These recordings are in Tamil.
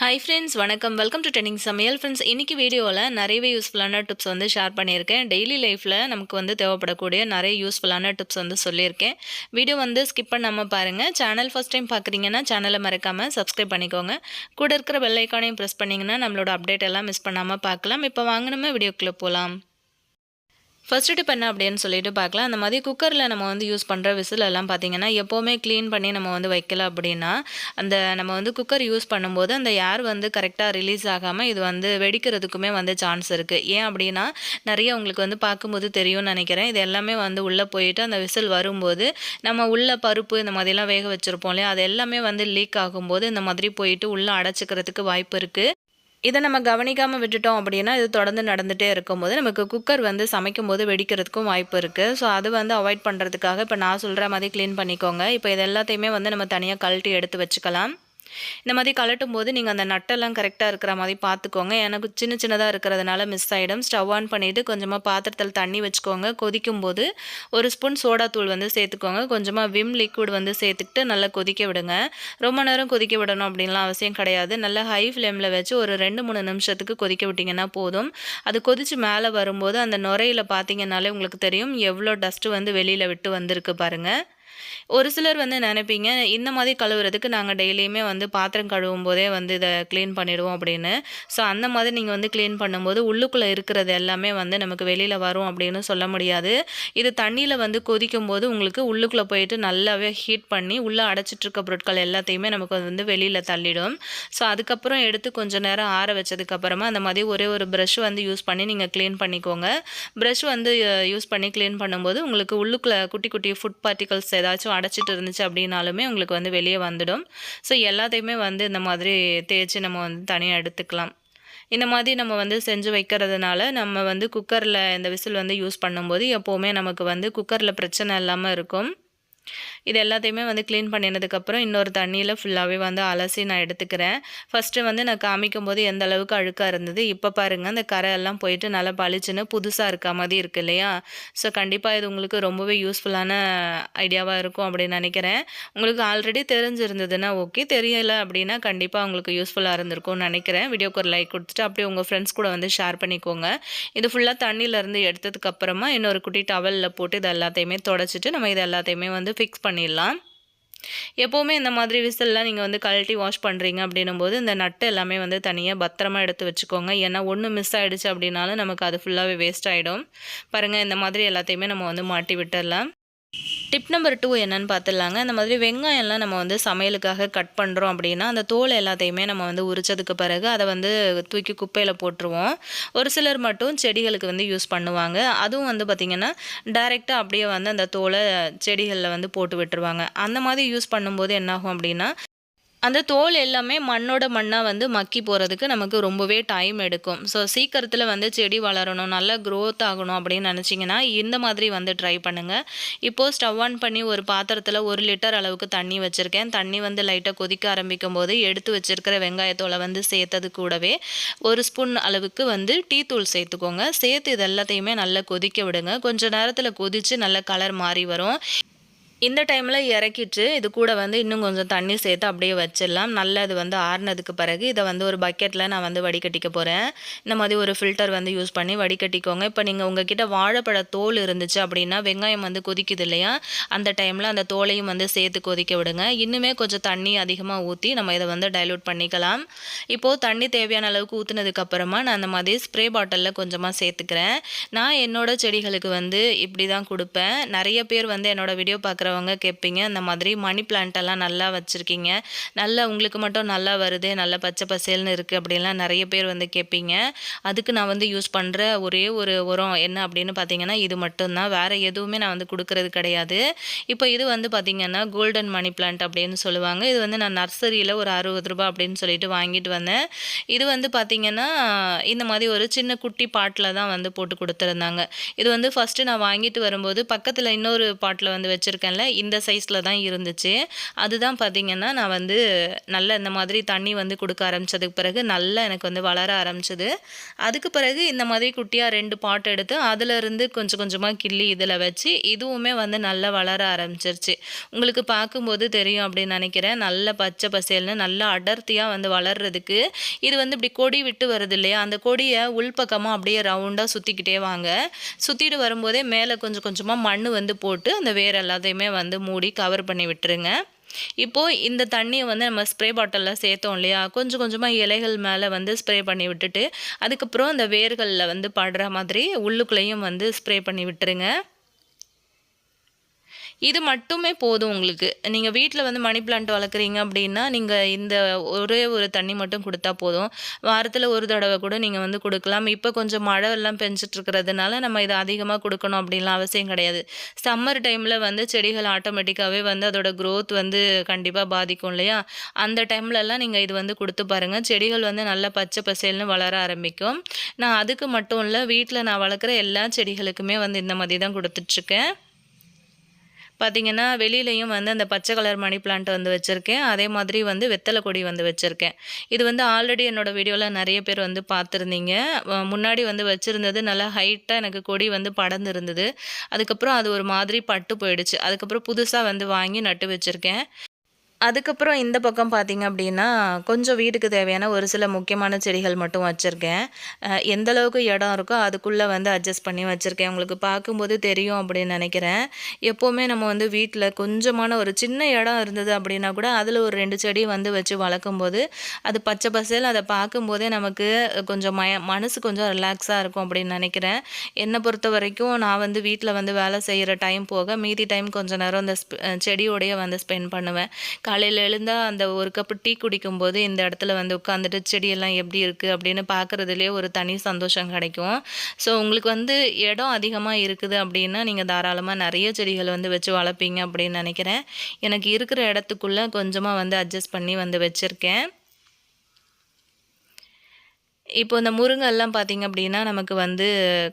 ஹாய் ஃப்ரெண்ட்ஸ் வணக்கம். வெல்கம் டு ட்ரெண்டிங் சமையல் ஃப்ரெண்ட்ஸ் இன்றைக்கி வீடியோவில் நிறையவே யூஸ்ஃபுல்லான டிப்ஸ் வந்து ஷேர் பண்ணியிருக்கேன். டெய்லி லைஃப்பில் நமக்கு வந்து தேவைப்படக்கூடிய நிறைய யூஸ்ஃபுல்லான டிப்ஸ் வந்து சொல்லியிருக்கேன். வீடியோ வந்து ஸ்கிப் பண்ணாமல் பாருங்கள் சேனல் ஃபஸ்ட் டைம் பார்க்குறீங்கன்னா சேனலை மறக்காமல் சப்ஸ்கிரைப் பண்ணிக்கோங்க. கூட இருக்கிற பெல் ஐக்கானையும் ப்ரெஸ் பண்ணிங்கன்னா நம்மளோட அப்டேட் எல்லாம் மிஸ் பண்ணாமல் பார்க்கலாம் இப்போ வாங்கினோமே வீடியோக்குள்ளே போகலாம் ஃபஸ்ட்டு டிப் என்ன அப்படின்னு சொல்லிட்டு பார்க்கலாம். அந்த மாதிரி குக்கரில் நம்ம வந்து யூஸ் பண்ணுற விசில் எல்லாம் எப்போவுமே க்ளீன் பண்ணி நம்ம வந்து வைக்கல அப்படின்னா அந்த நம்ம வந்து குக்கர் யூஸ் பண்ணும்போது அந்த ஏர் வந்து கரெக்டாக ரிலீஸ் ஆகாமல் இது வந்து வெடிக்கிறதுக்குமே வந்து சான்ஸ் இருக்குது ஏன் அப்படின்னா நிறைய உங்களுக்கு வந்து பார்க்கும்போது தெரியும்னு நினைக்கிறேன். இது எல்லாமே வந்து உள்ளே போயிட்டு அந்த விசில் வரும்போது நம்ம உள்ள பருப்பு இந்த மாதிரிலாம் வேக வச்சுருப்போம் இல்லையா? அது எல்லாமே வந்து லீக் ஆகும்போது இந்த மாதிரி போயிட்டு உள்ளே அடைச்சிக்கிறதுக்கு வாய்ப்பு இருக்குது இதை நம்ம கவனிக்காமல் விட்டுட்டோம் அப்படின்னா இது தொடர்ந்து நடந்துகிட்டே இருக்கும்போது நமக்கு குக்கர் வந்து சமைக்கும் போது வெடிக்கிறதுக்கும் வாய்ப்பு இருக்குது ஸோ அது வந்து அவாய்ட் பண்ணுறதுக்காக இப்போ நான் சொல்கிற மாதிரி க்ளீன் பண்ணிக்கோங்க. இப்போ இது எல்லாத்தையுமே வந்து நம்ம தனியாக கழட்டி எடுத்து வச்சுக்கலாம். இந்த மாதிரி கலட்டும் போது நீங்கள் அந்த நட்டெல்லாம் கரெக்டாக இருக்கிற மாதிரி பார்த்துக்கோங்க எனக்கு சின்ன சின்னதாக இருக்கிறதுனால மிஸ் ஆகிடும் ஸ்டவ் ஆன் பண்ணிவிட்டு கொஞ்சமாக பாத்திரத்தில் தண்ணி வச்சுக்கோங்க. கொதிக்கும் போது ஒரு ஸ்பூன் சோடா தூள் வந்து சேர்த்துக்கோங்க. கொஞ்சமாக விம் லிக்விட் வந்து சேர்த்துக்கிட்டு நல்லா கொதிக்க விடுங்க. ரொம்ப நேரம் கொதிக்க விடணும் அப்படின்லாம் அவசியம் கிடையாது. நல்லா ஹை ஃப்ளேமில் வச்சு ஒரு ரெண்டு மூணு நிமிஷத்துக்கு கொதிக்க விட்டிங்கன்னா போதும். அது கொதித்து மேலே வரும்போது அந்த நுரையில் பார்த்தீங்கன்னாலே உங்களுக்கு தெரியும் எவ்வளோ டஸ்ட்டு வந்து வெளியில் விட்டு வந்திருக்கு பாருங்கள் ஒரு சிலர் வந்து நினைப்பீங்க இந்த மாதிரி கழுவுறதுக்கு நாங்கள் டெய்லியுமே வந்து பாத்திரம் கழுவும் போதே வந்து இதை க்ளீன் பண்ணிடுவோம் அப்படின்னு. ஸோ அந்த மாதிரி நீங்கள் வந்து க்ளீன் பண்ணும்போது உள்ளுக்குள்ளே இருக்கிறது எல்லாமே வந்து நமக்கு வெளியில் வரும் அப்படின்னு சொல்ல முடியாது. இது தண்ணியில் வந்து கொதிக்கும் போது உங்களுக்கு உள்ளுக்குள்ளே போயிட்டு நல்லாவே ஹீட் பண்ணி உள்ளே அடைச்சிட்ருக்க பொருட்கள் எல்லாத்தையுமே நமக்கு வந்து வெளியில் தள்ளிடும். ஸோ அதுக்கப்புறம் எடுத்து கொஞ்சம் நேரம் ஆற வச்சதுக்கப்புறமா அந்த மாதிரி ஒரே ஒரு ப்ரஷ் வந்து யூஸ் பண்ணி நீங்கள் க்ளீன் பண்ணிக்கோங்க. ப்ரஷ் வந்து யூஸ் பண்ணி க்ளீன் பண்ணும்போது உங்களுக்கு உள்ளுக்குள்ளே குட்டி குட்டி ஃபுட் பார்ட்டிகல்ஸ் ஏதாச்சும் அடைச்சிட்டு இருந்துச்சு அப்படின்னாலுமே உங்களுக்கு வந்து வெளியே வந்துடும். ஸோ எல்லாத்தையுமே வந்து இந்த மாதிரி தேய்ச்சி நம்ம வந்து தனியாக எடுத்துக்கலாம். இந்த மாதிரி நம்ம வந்து செஞ்சு வைக்கிறதுனால நம்ம வந்து குக்கரில் இந்த விசில் வந்து யூஸ் பண்ணும்போது எப்போவுமே நமக்கு வந்து குக்கரில் பிரச்சனை இல்லாமல் இருக்கும். இது எல்லாத்தையுமே வந்து க்ளீன் பண்ணினதுக்கப்புறம் இன்னொரு தண்ணியில் ஃபுல்லாகவே வந்து அலசி நான் எடுத்துக்கிறேன். ஃபஸ்ட்டு வந்து நான் காமிக்கும் போது எந்த அளவுக்கு அழுக்காக இருந்தது இப்போ பாருங்கள் அந்த கரை எல்லாம் போயிட்டு நல்லா பளிச்சுன்னு புதுசாக இருக்க மாதிரி இருக்குது இல்லையா? ஸோ கண்டிப்பாக இது உங்களுக்கு ரொம்பவே யூஸ்ஃபுல்லான ஐடியாவாக இருக்கும் அப்படின்னு நினைக்கிறேன். உங்களுக்கு ஆல்ரெடி தெரிஞ்சிருந்ததுன்னா ஓகே தெரியலை அப்படின்னா கண்டிப்பாக உங்களுக்கு யூஸ்ஃபுல்லாக இருந்திருக்கும்னு நினைக்கிறேன். வீடியோக்கு ஒரு லைக் கொடுத்துட்டு அப்படியே உங்கள் ஃப்ரெண்ட்ஸ் கூட வந்து ஷேர் பண்ணிக்கோங்க. இது ஃபுல்லாக தண்ணியிலேருந்து எடுத்ததுக்கப்புறமா இன்னொரு குட்டி டவலில் போட்டு இது எல்லாத்தையுமே தொடச்சிட்டு நம்ம இது எல்லாத்தையுமே வந்து ஃபிக்ஸ் பண்ணிடலாம். எப்போவுமே இந்த மாதிரி விசில்லாம் நீங்கள் வந்து கழட்டி வாஷ் பண்ணுறீங்க அப்படின்னும் போது இந்த நட்டு எல்லாமே வந்து தனியாக பத்திரமா எடுத்து வச்சுக்கோங்க. ஏன்னா ஒன்று மிஸ் ஆகிடுச்சு அப்படின்னாலும் நமக்கு அது ஃபுல்லாகவே வேஸ்ட் ஆகிடும் பாருங்கள் இந்த மாதிரி எல்லாத்தையுமே நம்ம வந்து மாட்டி விட்டுடலாம். டிப் நம்பர் டூ என்னன்னு பார்த்துடலாங்க. அந்த மாதிரி வெங்காயம்லாம் நம்ம வந்து சமையலுக்காக கட் பண்ணுறோம் அப்படின்னா அந்த தோல் எல்லாத்தையுமே நம்ம வந்து உரிச்சதுக்கு பிறகு அதை வந்து தூக்கி குப்பையில் போட்டுருவோம். ஒரு சிலர் மட்டும் செடிகளுக்கு வந்து யூஸ் பண்ணுவாங்க. அதுவும் வந்து பார்த்திங்கன்னா டைரெக்டாக அப்படியே வந்து அந்த தோலை செடிகளில் வந்து போட்டு விட்டுருவாங்க. அந்த மாதிரி யூஸ் பண்ணும்போது என்னாகும் அப்படின்னா அந்த தோல் எல்லாமே மண்ணோட மண்ணாக வந்து மக்கி போகிறதுக்கு நமக்கு ரொம்பவே டைம் எடுக்கும். ஸோ சீக்கிரத்தில் வந்து செடி வளரணும் நல்லா க்ரோத் ஆகணும் அப்படின்னு நினச்சிங்கன்னா இந்த மாதிரி வந்து ட்ரை பண்ணுங்கள் இப்போது ஸ்டவ் ஆன் பண்ணி ஒரு பாத்திரத்தில் ஒரு லிட்டர் அளவுக்கு தண்ணி வச்சுருக்கேன். தண்ணி வந்து லைட்டாக கொதிக்க ஆரம்பிக்கும் போது எடுத்து வச்சுருக்கிற வெங்காயத்தோலை வந்து சேர்த்தது கூடவே ஒரு ஸ்பூன் அளவுக்கு வந்து டீ தூள் சேர்த்துக்கோங்க. சேர்த்து இது எல்லாத்தையுமே நல்லா கொதிக்க விடுங்க. கொஞ்சம் நேரத்தில் கொதித்து நல்ல கலர் மாறி வரும். இந்த டைமில் இறக்கிட்டு இது கூட வந்து இன்னும் கொஞ்சம் தண்ணி சேர்த்து அப்படியே வச்சிடலாம். நல்லா இது வந்து ஆறுனதுக்கு பிறகு இதை வந்து ஒரு பக்கெட்டில் நான் வந்து வடிகட்டிக்க போகிறேன் இந்த மாதிரி ஒரு ஃபில்டர் வந்து யூஸ் பண்ணி வடிகட்டிக்கோங்க. இப்போ நீங்கள் உங்ககிட்ட வாழைப்பழ தோல் இருந்துச்சு அப்படின்னா வெங்காயம் வந்து கொதிக்குது இல்லையா? அந்த டைமில் அந்த தோலையும் வந்து சேர்த்து கொதிக்க விடுங்க. இன்னுமே கொஞ்சம் தண்ணி அதிகமாக ஊற்றி நம்ம இதை வந்து டைலூட் பண்ணிக்கலாம். இப்போது தண்ணி தேவையான அளவுக்கு ஊற்றுனதுக்கப்புறமா நான் அந்த மாதிரி ஸ்ப்ரே பாட்டிலில் கொஞ்சமாக சேர்த்துக்கிறேன். நான் என்னோடய செடிகளுக்கு வந்து இப்படி தான் கொடுப்பேன். நிறைய பேர் வந்து என்னோடய வீடியோ பார்க்குற இருக்கிறவங்க கேட்பீங்க இந்த மாதிரி மணி பிளான்ட்டெல்லாம் நல்லா வச்சுருக்கீங்க. நல்லா உங்களுக்கு மட்டும் நல்லா வருது நல்லா பச்சை பசேல்னு இருக்குது அப்படின்லாம் நிறைய பேர் வந்து கேட்பீங்க அதுக்கு நான் வந்து யூஸ் பண்ணுற ஒரே ஒரு உரம் என்ன அப்படின்னு பார்த்தீங்கன்னா இது மட்டும்தான். வேறு எதுவுமே நான் வந்து கொடுக்கறது கிடையாது. இப்போ இது வந்து பார்த்திங்கன்னா கோல்டன் மணி பிளான்ட் அப்படின்னு சொல்லுவாங்க. இது வந்து நான் நர்சரியில் ஒரு அறுபது ரூபா அப்படின்னு சொல்லிட்டு வாங்கிட்டு வந்தேன். இது வந்து பார்த்திங்கன்னா இந்த மாதிரி ஒரு சின்ன குட்டி பாட்டில் தான் வந்து போட்டு கொடுத்துருந்தாங்க. இது வந்து ஃபஸ்ட்டு நான் வாங்கிட்டு வரும்போது பக்கத்தில் இன்னொரு பாட்டில் வந்து வச்சுருக்கேன் வச்சுருக்கேன்ல இந்த சைஸில் தான் இருந்துச்சு. அதுதான் பார்த்திங்கன்னா நான் வந்து நல்ல இந்த மாதிரி தண்ணி வந்து கொடுக்க ஆரம்பித்ததுக்கு பிறகு நல்லா எனக்கு வந்து வளர ஆரம்பிச்சது. அதுக்கு பிறகு இந்த மாதிரி குட்டியாக ரெண்டு பாட் எடுத்து அதிலிருந்து கொஞ்சம் கொஞ்சமாக கிள்ளி இதில் வச்சு இதுவுமே வந்து நல்லா வளர ஆரம்பிச்சிருச்சு. உங்களுக்கு பார்க்கும்போது தெரியும் அப்படின்னு நினைக்கிறேன். நல்ல பச்சை பசேல்னு நல்லா அடர்த்தியாக வந்து வளர்றதுக்கு இது வந்து இப்படி கொடி விட்டு வருது இல்லையா? அந்த கொடியை உள்பக்கமாக அப்படியே ரவுண்டாக சுற்றிக்கிட்டே வாங்க. சுற்றிட்டு வரும்போதே மேலே கொஞ்சம் கொஞ்சமாக மண் வந்து போட்டு அந்த வேர் எல்லாத்தையுமே வந்து மூடி கவர் பண்ணி விட்டுருங்க. இப்போது இந்த தண்ணியை வந்து நம்ம ஸ்ப்ரே பாட்டிலில் சேர்த்தோம் இல்லையா? கொஞ்சம் கொஞ்சமாக இலைகள் மேலே வந்து ஸ்ப்ரே பண்ணி விட்டுட்டு அதுக்கப்புறம் அந்த வேர்களில் வந்து படுற மாதிரி உள்ளுக்குள்ளேயும் வந்து ஸ்ப்ரே பண்ணி விட்டுருங்க. இது மட்டுமே போதும் உங்களுக்கு. நீங்கள் வீட்டில் வந்து மணி பிளான்ட் வளர்க்குறீங்க அப்படின்னா நீங்கள் இந்த ஒரே ஒரு தண்ணி மட்டும் கொடுத்தா போதும். வாரத்தில் ஒரு தடவை கூட நீங்கள் வந்து கொடுக்கலாம். இப்போ கொஞ்சம் மழை எல்லாம் பெஞ்சிட்ருக்கிறதுனால நம்ம இதை அதிகமாக கொடுக்கணும் அப்படின்லாம் அவசியம் கிடையாது. சம்மர் டைமில் வந்து செடிகள் ஆட்டோமேட்டிக்காகவே வந்து அதோட க்ரோத் வந்து கண்டிப்பாக பாதிக்கும் இல்லையா? அந்த டைம்லலாம் நீங்கள் இது வந்து கொடுத்து பாருங்கள் செடிகள் வந்து நல்லா பச்சை பசேல்னு வளர ஆரம்பிக்கும். நான் அதுக்கு மட்டும் இல்லை வீட்டில் நான் வளர்க்குற எல்லா செடிகளுக்குமே வந்து இந்த மாதிரி தான் கொடுத்துட்ருக்கேன். பார்த்திங்கன்னா வெளியிலையும் வந்து அந்த பச்சை கலர் மணி பிளான்ட் வந்து வச்சுருக்கேன். அதே மாதிரி வந்து வெத்தலை கொடி வந்து வச்சுருக்கேன். இது வந்து ஆல்ரெடி என்னோடய வீடியோவில் நிறைய பேர் வந்து பார்த்துருந்தீங்க. முன்னாடி வந்து வச்சுருந்தது நல்லா ஹைட்டாக எனக்கு கொடி வந்து படர்ந்து இருந்தது அதுக்கப்புறம் அது ஒரு மாதிரி பட்டு போயிடுச்சு. அதுக்கப்புறம் புதுசாக வந்து வாங்கி நட்டு வச்சுருக்கேன். அதுக்கப்புறம் இந்த பக்கம் பார்த்திங்க அப்படின்னா கொஞ்சம் வீட்டுக்கு தேவையான ஒரு சில முக்கியமான செடிகள் மட்டும் வச்சுருக்கேன். எந்த அளவுக்கு இடம் இருக்கோ அதுக்குள்ளே வந்து அட்ஜஸ்ட் பண்ணி வச்சுருக்கேன். உங்களுக்கு பார்க்கும்போது தெரியும் அப்படின்னு நினைக்கிறேன். எப்போவுமே நம்ம வந்து வீட்டில் கொஞ்சமான ஒரு சின்ன இடம் இருந்தது அப்படின்னா கூட அதில் ஒரு ரெண்டு செடி வந்து வச்சு வளர்க்கும்போது அது பச்சை பசேல் அதை பார்க்கும்போதே நமக்கு கொஞ்சம் மய மனசு கொஞ்சம் ரிலாக்ஸாக இருக்கும் அப்படின்னு நினைக்கிறேன். என்னை பொறுத்த வரைக்கும் நான் வந்து வீட்டில் வந்து வேலை செய்கிற டைம் போக மீதி டைம் கொஞ்சம் நேரம் இந்த செடியோடைய வந்து ஸ்பெண்ட் பண்ணுவேன். காலையில் எழுந்தால் அந்த ஒரு கப்பு டீ குடிக்கும்போது இந்த இடத்துல வந்து உட்காந்துட்டு செடியெல்லாம் எப்படி இருக்குது அப்படின்னு பார்க்குறதுலே ஒரு தனி சந்தோஷம் கிடைக்கும். ஸோ உங்களுக்கு வந்து இடம் அதிகமாக இருக்குது அப்படின்னா நீங்கள் தாராளமாக நிறைய செடிகள் வந்து வச்சு வளர்ப்பீங்க அப்படின்னு நினைக்கிறேன். எனக்கு இருக்கிற இடத்துக்குள்ளே கொஞ்சமாக வந்து அட்ஜஸ்ட் பண்ணி வந்து வச்சுருக்கேன். இப்போ இந்த முருங்கெல்லாம் பார்த்திங்க அப்படின்னா நமக்கு வந்து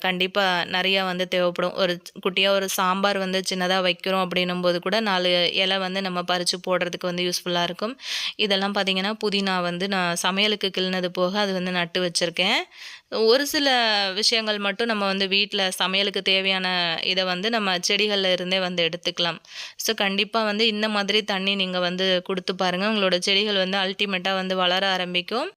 கண்டிப்பாக நிறையா வந்து தேவைப்படும். ஒரு குட்டியாக ஒரு சாம்பார் வந்து சின்னதாக வைக்கிறோம் அப்படின்னும் போது கூட நாலு இலை வந்து நம்ம பறித்து போடுறதுக்கு வந்து யூஸ்ஃபுல்லாக இருக்கும். இதெல்லாம் பார்த்திங்கன்னா புதினா வந்து நான் சமையலுக்கு கிள்னது போக அது வந்து நட்டு வச்சுருக்கேன். ஒரு சில விஷயங்கள் மட்டும் நம்ம வந்து வீட்டில் சமையலுக்கு தேவையான இதை வந்து நம்ம செடிகளில் இருந்தே வந்து எடுத்துக்கலாம். ஸோ கண்டிப்பாக வந்து இந்த மாதிரி தண்ணி நீங்கள் வந்து கொடுத்து பாருங்கள் உங்களோட செடிகள் வந்து அல்டிமேட்டாக வந்து வளர ஆரம்பிக்கும்.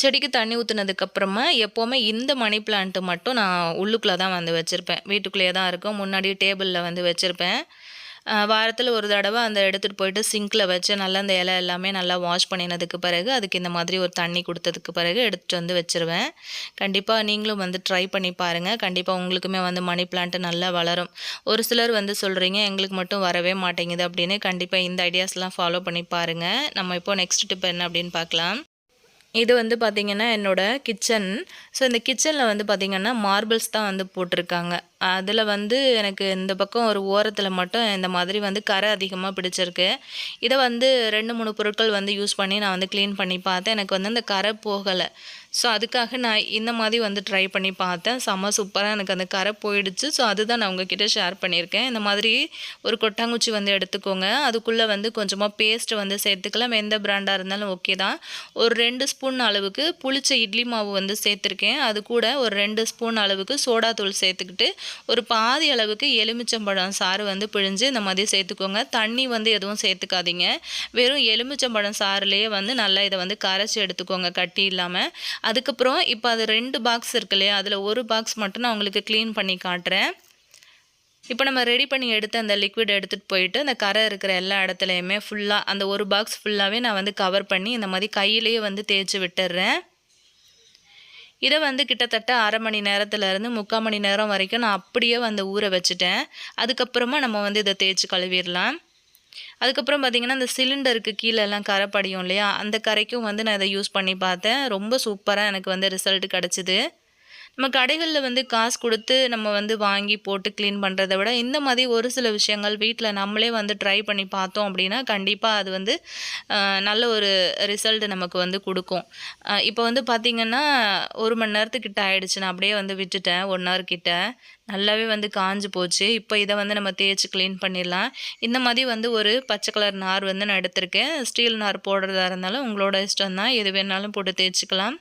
செடிக்கு தண்ணி ஊற்றுனதுக்கப்புறமா எப்போவுமே இந்த மணி பிளான்ட்டு மட்டும் நான் உள்ளுக்குள்ளே தான் வந்து வச்சுருப்பேன். வீட்டுக்குள்ளேயே தான் இருக்கும். முன்னாடி டேபிளில் வந்து வச்சுருப்பேன். வாரத்தில் ஒரு தடவை அந்த எடுத்துகிட்டு போயிட்டு சிங்கில் வச்சு நல்லா அந்த இலை எல்லாமே நல்லா வாஷ் பண்ணினதுக்கு பிறகு அதுக்கு இந்த மாதிரி ஒரு தண்ணி கொடுத்ததுக்கு பிறகு எடுத்துகிட்டு வந்து வச்சுருவேன். கண்டிப்பாக நீங்களும் வந்து ட்ரை பண்ணி பாருங்கள் கண்டிப்பாக உங்களுக்குமே வந்து மணி பிளான்ட்டு நல்லா வளரும். ஒரு சிலர் வந்து சொல்கிறீங்க எங்களுக்கு மட்டும் வரவே மாட்டேங்குது அப்படின்னு. கண்டிப்பாக இந்த ஐடியாஸ்லாம் ஃபாலோ பண்ணி பாருங்கள் நம்ம இப்போது நெக்ஸ்ட் டிப் என்ன அப்படின்னு பார்க்கலாம். இது வந்து பார்த்திங்கன்னா என்னோடய கிச்சன் ஸோ இந்த கிச்சனில் வந்து பார்த்திங்கன்னா மார்பிள்ஸ் தான் வந்து போட்டிருக்காங்க. அதில் வந்து எனக்கு இந்த பக்கம் ஒரு ஓரத்தில் மட்டும் இந்த மாதிரி வந்து கரை அதிகமாக பிடிச்சிருக்கு. இதை வந்து ரெண்டு மூணு பொருட்கள் வந்து யூஸ் பண்ணி நான் வந்து க்ளீன் பண்ணி பார்த்தேன். எனக்கு வந்து அந்த கரை போகலை. ஸோ அதுக்காக நான் இந்த மாதிரி வந்து ட்ரை பண்ணி பார்த்தேன். செம்ம சூப்பராக எனக்கு அந்த கரை போயிடுச்சு. ஸோ அதுதான் நான் உங்ககிட்ட ஷேர் பண்ணியிருக்கேன். இந்த மாதிரி ஒரு கொட்டாங்குச்சி வந்து எடுத்துக்கோங்க. அதுக்குள்ளே வந்து கொஞ்சமாக பேஸ்ட்டு வந்து சேர்த்துக்கலாம். எந்த பிராண்டாக இருந்தாலும் ஓகே தான். ஒரு ரெண்டு ஸ்பூன் அளவுக்கு புளிச்ச இட்லி மாவு வந்து சேர்த்துருக்கேன். அது கூட ஒரு ரெண்டு ஸ்பூன் அளவுக்கு சோடா தூள் சேர்த்துக்கிட்டு ஒரு பாதி அளவுக்கு எலுமிச்சம்பழம் சாறு வந்து பிழிஞ்சு இந்த மாதிரி சேர்த்துக்கோங்க. தண்ணி வந்து எதுவும் சேர்த்துக்காதீங்க. வெறும் எலுமிச்சம்பழம் சாறுலேயே வந்து நல்லா இதை வந்து கரைச்சி எடுத்துக்கோங்க கட்டி இல்லாமல் அதுக்கப்புறம் இப்போ அது ரெண்டு பாக்ஸ் இருக்கு இல்லையா? அதில் ஒரு பாக்ஸ் மட்டும் நான் உங்களுக்கு க்ளீன் பண்ணி காட்டுறேன். இப்போ நம்ம ரெடி பண்ணி எடுத்து அந்த லிக்விட் எடுத்துகிட்டு போயிட்டு அந்த கரை இருக்கிற எல்லா இடத்துலையுமே ஃபுல்லாக அந்த ஒரு பாக்ஸ் ஃபுல்லாகவே நான் வந்து கவர் பண்ணி இந்த மாதிரி கையிலேயே வந்து தேய்ச்சி விட்டுடுறேன் இதை வந்து கிட்டத்தட்ட அரை மணி நேரத்துலேருந்து முக்கால் மணி நேரம் வரைக்கும் நான் அப்படியே வந்து ஊற வச்சுட்டேன். அதுக்கப்புறமா நம்ம வந்து இதை தேய்ச்சி கழுவிடலாம். அதுக்கப்புறம் பார்த்திங்கன்னா அந்த சிலிண்டருக்கு கீழெல்லாம் கரை படியும் இல்லையா? அந்த கரைக்கும் வந்து நான் இதை யூஸ் பண்ணி பார்த்தேன். ரொம்ப சூப்பராக எனக்கு வந்து ரிசல்ட் கிடச்சிது. நம்ம கடைகளில் வந்து காசு கொடுத்து நம்ம வந்து வாங்கி போட்டு க்ளீன் பண்ணுறத விட இந்த மாதிரி ஒரு சில விஷயங்கள் வீட்டில் நம்மளே வந்து ட்ரை பண்ணி பார்த்தோம் அப்படின்னா கண்டிப்பாக அது வந்து நல்ல ஒரு ரிசல்ட் நமக்கு வந்து கொடுக்கும். இப்போ வந்து பார்த்திங்கன்னா ஒரு மணி நேரத்துக்கிட்ட ஆகிடுச்சு நான் அப்படியே வந்து விட்டுட்டேன். ஒன் ஹவர் கிட்ட. நல்லாவே வந்து காஞ்சு போச்சு. இப்போ இதை வந்து நம்ம தேய்ச்சி க்ளீன் பண்ணிடலாம். இந்த மாதிரி வந்து ஒரு பச்சை கலர் நார் வந்து நான் எடுத்திருக்கேன். ஸ்டீல் நார் போடுறதா இருந்தாலும் உங்களோட இஷ்டம் தான் எது வேணாலும் போட்டு தேய்ச்சிக்கலாம்.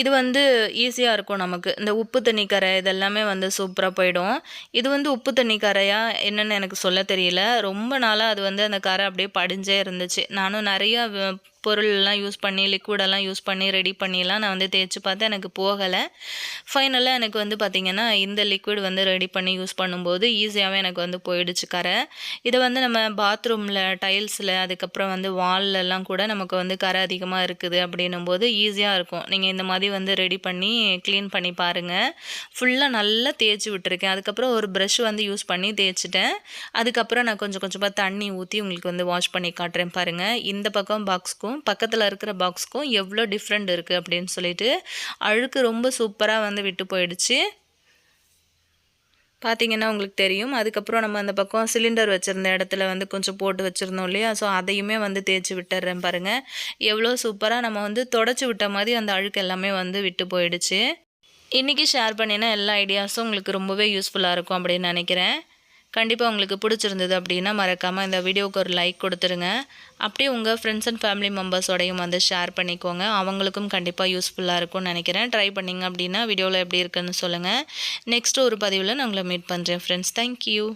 இது வந்து ஈஸியாக இருக்கும் நமக்கு. இந்த உப்பு தண்ணி கரை இதெல்லாமே வந்து சூப்பராக போயிடும். இது வந்து உப்பு தண்ணி கரையா என்னென்னு எனக்கு சொல்ல தெரியல. ரொம்ப நாளாக அது வந்து அந்த கரை அப்படியே படிஞ்சே இருந்துச்சு. நானும் நிறையா பொருள்லாம் யூஸ் பண்ணி லிக்விடெல்லாம் யூஸ் பண்ணி ரெடி பண்ணிலாம் நான் வந்து தேய்ச்சி பார்த்தேன். எனக்கு போகலை. ஃபைனலாக எனக்கு வந்து பார்த்திங்கன்னா இந்த லிக்விட் வந்து ரெடி பண்ணி யூஸ் பண்ணும்போது ஈஸியாகவே எனக்கு வந்து போயிடுச்சு கரை. இதை வந்து நம்ம பாத்ரூமில் டைல்ஸில் அதுக்கப்புறம் வந்து வால்லெல்லாம் கூட நமக்கு வந்து கரை அதிகமாக இருக்குது அப்படின்னும் போது ஈஸியாக இருக்கும். நீங்கள் இந்த மாதிரி வந்து ரெடி பண்ணி க்ளீன் பண்ணி பாருங்கள் ஃபுல்லாக நல்லா தேய்ச்சி விட்டுருக்கேன். அதுக்கப்புறம் ஒரு ப்ரஷ் வந்து யூஸ் பண்ணி தேய்ச்சிட்டேன். அதுக்கப்புறம் நான் கொஞ்சம் கொஞ்சமாக தண்ணி ஊற்றி உங்களுக்கு வந்து வாஷ் பண்ணி காட்டுறேன் பாருங்கள் இந்த பக்கம் பாக்ஸ்க்கும் பாக்ஸுக்கும் பக்கத்தில் இருக்கிற பாக்ஸ்க்கும் எவ்வளோ டிஃப்ரெண்ட் இருக்குது அப்படின்னு சொல்லிட்டு அழுக்கு ரொம்ப சூப்பராக வந்து விட்டு போயிடுச்சு. பார்த்திங்கன்னா உங்களுக்கு தெரியும். அதுக்கப்புறம் நம்ம அந்த பக்கம் சிலிண்டர் வச்சுருந்த இடத்துல வந்து கொஞ்சம் போட்டு வச்சுருந்தோம் இல்லையா? ஸோ அதையுமே வந்து தேய்ச்சி விட்டுறேன் பாருங்கள் எவ்வளோ சூப்பராக நம்ம வந்து தொடச்சி விட்ட மாதிரி அந்த அழுக்கு எல்லாமே வந்து விட்டு போயிடுச்சு. இன்றைக்கி ஷேர் பண்ணின எல்லா ஐடியாஸும் உங்களுக்கு ரொம்பவே யூஸ்ஃபுல்லாக இருக்கும் அப்படின்னு நினைக்கிறேன். கண்டிப்பாக உங்களுக்கு பிடிச்சிருந்தது அப்படின்னா மறக்காமல் இந்த வீடியோவுக்கு ஒரு லைக் கொடுத்துருங்க. அப்படியே உங்கள் ஃப்ரெண்ட்ஸ் அண்ட் ஃபேமிலி மெம்பர்ஸோடையும் வந்து ஷேர் பண்ணிக்கோங்க. அவங்களுக்கும் கண்டிப்பாக யூஸ்ஃபுல்லாக இருக்கும்னு நினைக்கிறேன். ட்ரை பண்ணிங்க அப்படின்னா வீடியோவில் எப்படி இருக்குன்னு சொல்லுங்கள் நெக்ஸ்ட் ஒரு பதிவில் நான் உங்களை மீட் பண்ணுறேன் ஃப்ரெண்ட்ஸ் தேங்க்யூ